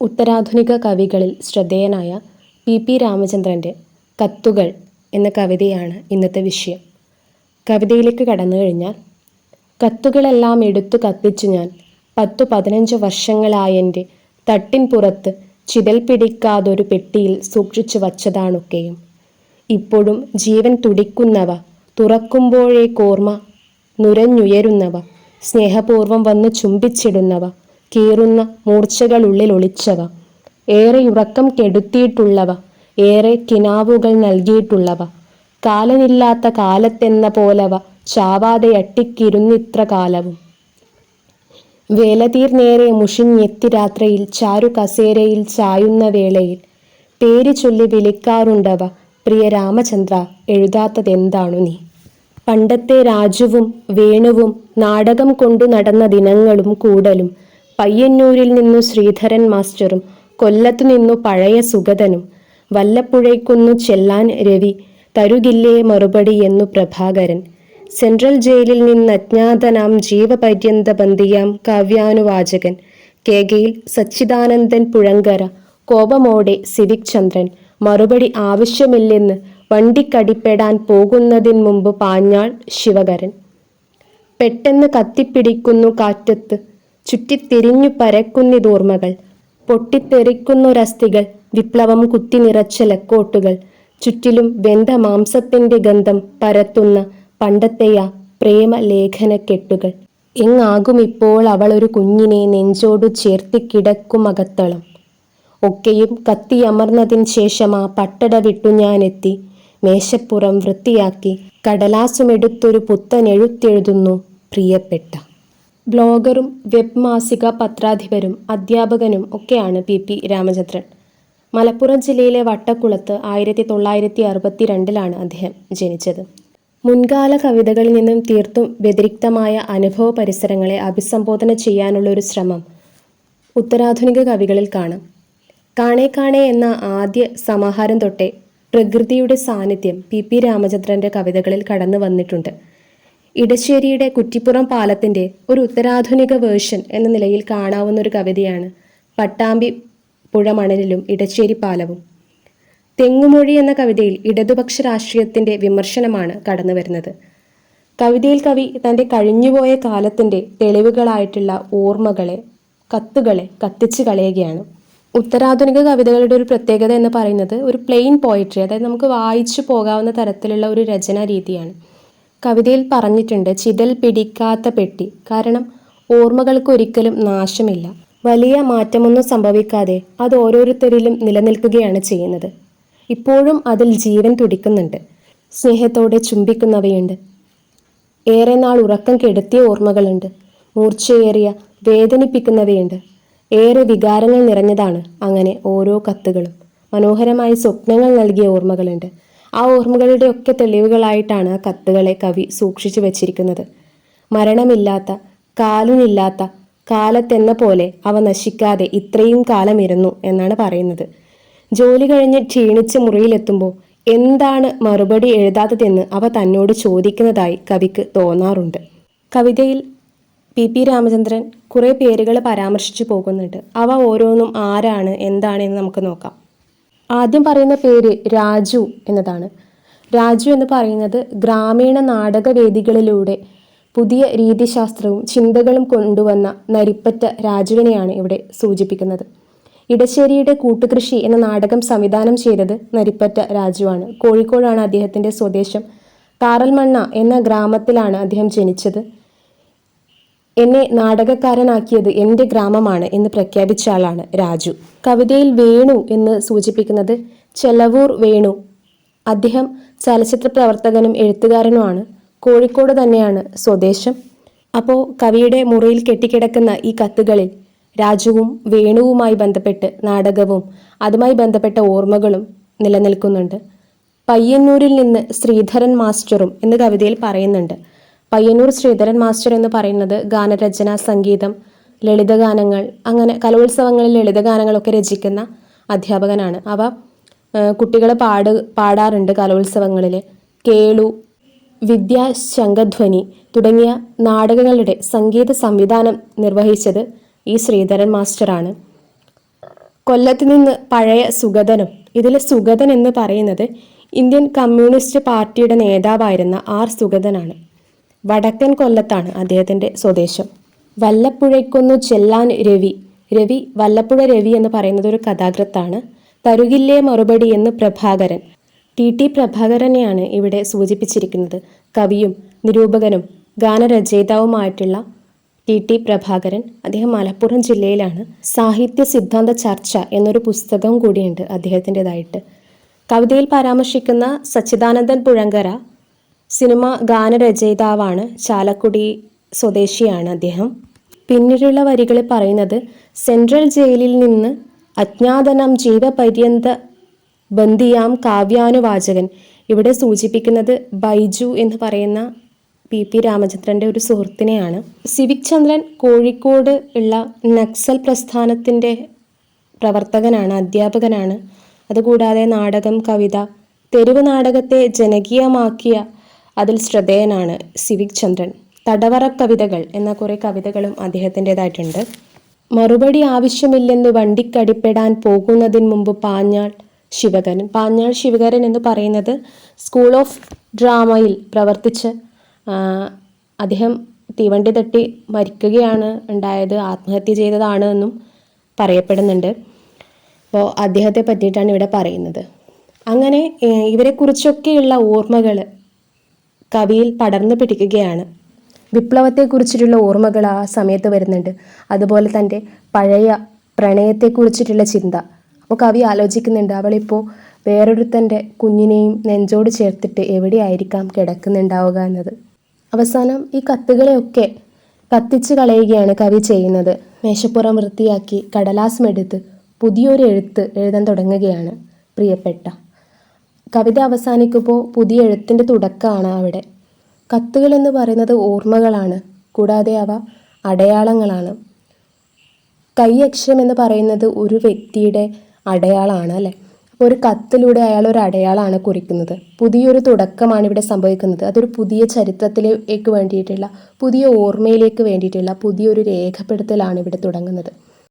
ഉത്തരാധുനിക കവികളിൽ ശ്രദ്ധേയനായ P P രാമചന്ദ്രന്റെ കത്തുകൾ എന്ന കവിതയാണ് ഇന്നത്തെ വിഷയം. കവിതയിലേക്ക് കടന്നു കഴിഞ്ഞാൽ കത്തുകളെല്ലാം എടുത്തു കത്തിച്ചു ഞാൻ പത്തു പതിനഞ്ച് വർഷങ്ങളായെന്റെ തട്ടിൻ പുറത്ത് ചിതൽ പിടിക്കാതൊരു പെട്ടിയിൽ സൂക്ഷിച്ചു വച്ചതാണൊക്കെയും. ഇപ്പോഴും ജീവൻ തുടിക്കുന്നവ തുറക്കുമ്പോഴേ കോർമ്മ നുരഞ്ഞുയരുന്നവ സ്നേഹപൂർവം വന്ന് ചുംബിച്ചിടുന്നവ കീറുന്ന മൂർച്ചകളുള്ളിൽ ഒളിച്ചവ ഏറെ ഉറക്കം കെടുത്തിയിട്ടുള്ളവ ഏറെ കിനാവുകൾ നൽകിയിട്ടുള്ളവ. കാലനില്ലാത്ത കാലത്തെന്ന പോലവ ചാവാതെ അട്ടിക്കിരുന്നിത്ര കാലവും. വേലതീർ നേരെ മുഷിഞ്ഞെത്തി രാത്രിയിൽ ചാരു കസേരയിൽ ചായുന്ന വേളയിൽ. പേര് ചൊല്ലി വിളിക്കാറുണ്ടവ പ്രിയ രാമചന്ദ്ര എഴുതാത്തതെന്താണു നീ? പണ്ടത്തെ രാജുവും വേണുവും നാടകം കൊണ്ടു നടന്ന ദിനങ്ങളും കൂടലും പയ്യന്നൂരിൽ നിന്നു ശ്രീധരൻ മാസ്റ്ററും കൊല്ലത്തു നിന്നു പഴയ സുഗതനും വല്ലപ്പുഴയ്ക്കൊന്നു ചെല്ലാൻ രവി തരുകില്ലേ മറുപടി എന്നു പ്രഭാകരൻ. സെൻട്രൽ ജയിലിൽ നിന്ന് അജ്ഞാതനാം ജീവപര്യന്ത ബന്ധിയാം കാവ്യാനുവാചകൻ. കേകയിൽ സച്ചിദാനന്ദൻ പുഴങ്കര കോപമോടെ സിവിക് ചന്ദ്രൻ. മറുപടി ആവശ്യമില്ലെന്ന് വണ്ടിക്കടിപ്പെടാൻ പോകുന്നതിന് മുമ്പ് പാഞ്ഞാൾ ശിവകരൻ. പെട്ടെന്ന് കത്തിപ്പിടിക്കുന്നു കാറ്റത്ത് ചുറ്റിത്തിരിഞ്ഞു പരക്കുന്നിതോർമ്മകൾ പൊട്ടിത്തെറിക്കുന്നൊരസ്ഥികൾ വിപ്ലവം കുത്തി നിറച്ച ലക്കോട്ടുകൾ ചുറ്റിലും വെന്ത മാംസത്തിന്റെ ഗന്ധം പരത്തുന്ന പണ്ടത്തെയാ പ്രേമ ലേഖനക്കെട്ടുകൾ എങ്ങാകുമിപ്പോൾ അവൾ ഒരു കുഞ്ഞിനെ നെഞ്ചോടു ചേർത്തിക്കിടക്കുമകത്തളം ഒക്കെയും കത്തിയമർന്നതിന് ശേഷം ആ പട്ടട വിട്ടു ഞാനെത്തി മേശപ്പുറം വൃത്തിയാക്കി കടലാസുമെടുത്തൊരു പുത്തൻ എഴുത്തെഴുതുന്നു പ്രിയപ്പെട്ട. ബ്ലോഗറും വെബ് മാസിക പത്രാധിപരും അധ്യാപകനും ഒക്കെയാണ് പി പി രാമചന്ദ്രൻ. മലപ്പുറം ജില്ലയിലെ വട്ടക്കുളത്ത് ആയിരത്തി തൊള്ളായിരത്തി അറുപത്തി രണ്ടിലാണ് അദ്ദേഹം ജനിച്ചത്. മുൻകാല കവിതകളിൽ നിന്നും തീർത്തും വ്യതിരിക്തമായ അനുഭവ പരിസരങ്ങളെ അഭിസംബോധന ചെയ്യാനുള്ള ഒരു ശ്രമം ഉത്തരാധുനിക കവികളിൽ കാണാം. കാണേ കാണേ എന്ന ആദ്യ സമാഹാരം തൊട്ടേ പ്രകൃതിയുടെ സാന്നിധ്യം പി പി രാമചന്ദ്രന്റെ കവിതകളിൽ കടന്നു വന്നിട്ടുണ്ട് ഇടശ്ശേരിയുടെ കുറ്റിപ്പുറം പാലത്തിന്റെ ഒരു ഉത്തരാധുനിക വേർഷൻ എന്ന നിലയിൽ കാണാവുന്ന ഒരു കവിതയാണ് പട്ടാമ്പി പുഴമണലിലും ഇടശ്ശേരി പാലവും. തെങ്ങുമൊഴി എന്ന കവിതയിൽ ഇടതുപക്ഷ രാഷ്ട്രീയത്തിന്റെ വിമർശനമാണ് കടന്നു വരുന്നത്. കവിതയിൽ കവി തന്റെ കഴിഞ്ഞുപോയ കാലത്തിന്റെ തെളിവുകളായിട്ടുള്ള ഓർമ്മകളെ കത്തുകളെ കത്തിച്ചു കളയുകയാണ്. ഉത്തരാധുനിക കവിതകളുടെ ഒരു പ്രത്യേകത എന്ന് പറയുന്നത് ഒരു പ്ലെയിൻ പോയിട്രി അതായത് നമുക്ക് വായിച്ചു പോകാവുന്ന തരത്തിലുള്ള ഒരു രചനാ രീതിയാണ്. കവിതയിൽ പറഞ്ഞിട്ടുണ്ട് ചിതൽ പിടിക്കാത്ത പെട്ടി. കാരണം ഓർമ്മകൾക്ക് ഒരിക്കലും നാശമില്ല. വലിയ മാറ്റമൊന്നും സംഭവിക്കാതെ അത് ഓരോരുത്തരിലും നിലനിൽക്കുകയാണ് ചെയ്യുന്നത്. ഇപ്പോഴും അതിൽ ജീവൻ തുടിക്കുന്നുണ്ട്. സ്നേഹത്തോടെ ചുംബിക്കുന്നവയുണ്ട്. ഏറെ നാൾ ഉറക്കം കെടുത്തിയ ഓർമ്മകളുണ്ട്. മൂർച്ചയേറിയ വേദനിപ്പിക്കുന്നവയുണ്ട്. ഏറെ വികാരങ്ങൾ നിറഞ്ഞതാണ് അങ്ങനെ ഓരോ കത്തുകളും. മനോഹരമായ സ്വപ്നങ്ങൾ നൽകിയ ഓർമ്മകളുണ്ട്. ആ ഓർമ്മകളുടെ ഒക്കെ തെളിവുകളായിട്ടാണ് ആ കത്തുകളെ കവി സൂക്ഷിച്ചു വച്ചിരിക്കുന്നത്. മരണമില്ലാത്ത കാലിനില്ലാത്ത കാലത്തെന്ന പോലെ അവ നശിക്കാതെ ഇത്രയും കാലം ഇരുന്നു എന്നാണ് പറയുന്നത്. ജോലി കഴിഞ്ഞ് ക്ഷീണിച്ച് മുറിയിലെത്തുമ്പോൾ എന്താണ് മറുപടി എഴുതാത്തതെന്ന് അവ തന്നോട് ചോദിക്കുന്നതായി കവിക്ക് തോന്നാറുണ്ട്. കവിതയിൽ പി. പി. രാമചന്ദ്രൻ കുറേ പേരുകൾ പരാമർശിച്ചു പോകുന്നുണ്ട്. അവ ഓരോന്നും ആരാണ് എന്താണ് എന്ന് നമുക്ക് നോക്കാം. ആദ്യം പറയുന്ന പേര് രാജു എന്നതാണ്. രാജു എന്ന് പറയുന്നത് ഗ്രാമീണ നാടകവേദികളിലൂടെ പുതിയ രീതിശാസ്ത്രവും ചിന്തകളും കൊണ്ടുവന്ന നരിപ്പറ്റ രാജുവിനെയാണ് ഇവിടെ സൂചിപ്പിക്കുന്നത്. ഇടശ്ശേരിയുടെ കൂട്ടുകൃഷി എന്ന നാടകം സംവിധാനം ചെയ്തത് നരിപ്പറ്റ രാജുവാണ്. കോഴിക്കോടാണ് അദ്ദേഹത്തിന്റെ സ്വദേശം. കാറൽമണ്ണ എന്ന ഗ്രാമത്തിലാണ് അദ്ദേഹം ജനിച്ചത്. എന്നെ നാടകക്കാരനാക്കിയത് എന്റെ ഗ്രാമമാണ് എന്ന് പ്രഖ്യാപിച്ച ആളാണ് രാജു. കവിതയിൽ വേണു എന്ന് സൂചിപ്പിക്കുന്നത് ചെലവൂർ വേണു. അദ്ദേഹം ചലച്ചിത്ര പ്രവർത്തകനും എഴുത്തുകാരനുമാണ്. കോഴിക്കോട് തന്നെയാണ് സ്വദേശം. അപ്പോൾ കവിയുടെ മുറിയിൽ കെട്ടിക്കിടക്കുന്ന ഈ കത്തുകളിൽ രാജുവും വേണുവുമായി ബന്ധപ്പെട്ട് നാടകവും അതുമായി ബന്ധപ്പെട്ട ഓർമ്മകളും നിലനിൽക്കുന്നുണ്ട്. പയ്യന്നൂരിൽ നിന്ന് ശ്രീധരൻ മാസ്റ്ററും എന്ന് കവിതയിൽ പറയുന്നുണ്ട്. പയ്യന്നൂർ ശ്രീധരൻ മാസ്റ്റർ എന്ന് പറയുന്നത് ഗാനരചന സംഗീതം ലളിതഗാനങ്ങൾ അങ്ങനെ കലോത്സവങ്ങളിൽ ലളിതഗാനങ്ങളൊക്കെ രചിക്കുന്ന അധ്യാപകനാണ്. അവ കുട്ടികളെ പാട് പാടാറുണ്ട് കലോത്സവങ്ങളിൽ കേളു വിദ്യ ശംഖധ്വനി തുടങ്ങിയ നാടകങ്ങളുടെ സംഗീത സംവിധാനം നിർവഹിച്ചത് ഈ ശ്രീധരൻ മാസ്റ്ററാണ്. കൊല്ലത്ത് നിന്ന് പഴയ സുഗതനും ഇതിലെ സുഗതൻ എന്ന് പറയുന്നത് ഇന്ത്യൻ കമ്മ്യൂണിസ്റ്റ് പാർട്ടിയുടെ നേതാവായിരുന്ന ആർ സുഗതനാണ്. വടക്കൻ കൊല്ലത്താണ് അദ്ദേഹത്തിന്റെ സ്വദേശം. വല്ലപ്പുഴയ്ക്കൊന്നു ചെല്ലാൻ രവി രവി വല്ലപ്പുഴ രവി എന്ന് പറയുന്നത് ഒരു കഥാകൃത്താണ്. തരുകില്ലേ മറുപടി എന്ന് പ്രഭാകരൻ. ടി. ടി. പ്രഭാകരനെയാണ് ഇവിടെ സൂചിപ്പിച്ചിരിക്കുന്നത്. കവിയും നിരൂപകനും ഗാനരചയിതാവുമായിട്ടുള്ള ടി. ടി. പ്രഭാകരൻ അദ്ദേഹം മലപ്പുറം ജില്ലയിലാണ്. സാഹിത്യ സിദ്ധാന്ത ചർച്ച എന്നൊരു പുസ്തകം കൂടിയുണ്ട് അദ്ദേഹത്തിന്റെതായിട്ട്. കവിതയിൽ പരാമർശിക്കുന്ന സച്ചിദാനന്ദൻ പുഴങ്കര സിനിമ ഗാനരചയിതാവാണ് ചാലക്കുടി സ്വദേശിയാണ് അദ്ദേഹം. പിന്നീടുള്ള വരികളിൽ പറയുന്നത് സെൻട്രൽ ജയിലിൽ നിന്ന് അജ്ഞാതനം ജീവപര്യന്ത ബന്ധിയാം കാവ്യാനുവാചകൻ. ഇവിടെ സൂചിപ്പിക്കുന്നത് ബൈജു എന്ന് പറയുന്ന പി പി രാമചന്ദ്രന്റെ ഒരു സുഹൃത്തിനെയാണ്. സിവിക് ചന്ദ്രൻ കോഴിക്കോട് ഉള്ള നക്സൽ പ്രസ്ഥാനത്തിന്റെ പ്രവർത്തകനാണ് അധ്യാപകനാണ്. അതുകൂടാതെ നാടകം കവിത തെരുവ് നാടകത്തെ ജനകീയമാക്കിയ അതിൽ ശ്രദ്ധേയനാണ് സിവിക് ചന്ദ്രൻ. തടവറ കവിതകൾ എന്ന കുറേ കവിതകളും അദ്ദേഹത്തിന്റെതായിട്ടുണ്ട്. മറുപടി ആവശ്യമില്ലെന്ന് വണ്ടിക്കടിപ്പെടാൻ പോകുന്നതിന് മുമ്പ് പാഞ്ഞാൾ ശിവകരൻ. പാഞ്ഞാൾ ശിവകരൻ എന്ന് പറയുന്നത് സ്കൂൾ ഓഫ് ഡ്രാമയിൽ പ്രവർത്തിച്ച് അദ്ദേഹം തീവണ്ടി തട്ടി മരിക്കുകയാണ് ഉണ്ടായത് ആത്മഹത്യ ചെയ്തതാണ് എന്നും പറയപ്പെടുന്നുണ്ട്. അപ്പോൾ അദ്ദേഹത്തെ പറ്റിയിട്ടാണ് ഇവിടെ പറയുന്നത്. അങ്ങനെ ഇവരെക്കുറിച്ചൊക്കെയുള്ള ഓർമ്മകൾ കവിയിൽ പടർന്നു പിടിക്കുകയാണ്. വിപ്ലവത്തെക്കുറിച്ചിട്ടുള്ള ഓർമ്മകൾ ആ സമയത്ത് വരുന്നുണ്ട്. അതുപോലെ തന്റെ പഴയ പ്രണയത്തെക്കുറിച്ചിട്ടുള്ള ചിന്ത. അപ്പോൾ കവി ആലോചിക്കുന്നുണ്ട് അവളിപ്പോൾ വേറൊരുത്തന്റെ കുഞ്ഞിനെയും നെഞ്ചോട് ചേർത്തിട്ട് എവിടെയായിരിക്കാം കിടക്കുന്നുണ്ടാവുക എന്നത്? അവസാനം ഈ കത്തുകളെയൊക്കെ കത്തിച്ച് കളയുകയാണ് കവി ചെയ്യുന്നത്. മേശപ്പുറം വൃത്തിയാക്കി കടലാസമെടുത്ത് പുതിയൊരു എഴുത്ത് എഴുതാൻ തുടങ്ങുകയാണ് പ്രിയപ്പെട്ട കവിത അവസാനിക്കുമ്പോൾ പുതിയ എഴുത്തിന്റെ തുടക്കമാണ് അവിടെ. കത്തുകൾ എന്ന് പറയുന്നത് ഓർമ്മകളാണ്. കൂടാതെ അവ അടയാളങ്ങളാണ്. കൈയക്ഷരം എന്ന് പറയുന്നത് ഒരു വ്യക്തിയുടെ അടയാളമാണ് അല്ലേ? അപ്പോൾ ഒരു കത്തിലൂടെ അയാൾ ഒരു അടയാളമാണ് കുറിക്കുന്നത്. പുതിയൊരു തുടക്കമാണ് ഇവിടെ സംഭവിക്കുന്നത്. അതൊരു പുതിയ ചരിത്രത്തിലേക്ക് വേണ്ടിയിട്ടുള്ള പുതിയ ഓർമ്മയിലേക്ക് വേണ്ടിയിട്ടുള്ള പുതിയൊരു രേഖപ്പെടുത്തലാണ് ഇവിടെ തുടങ്ങുന്നത്.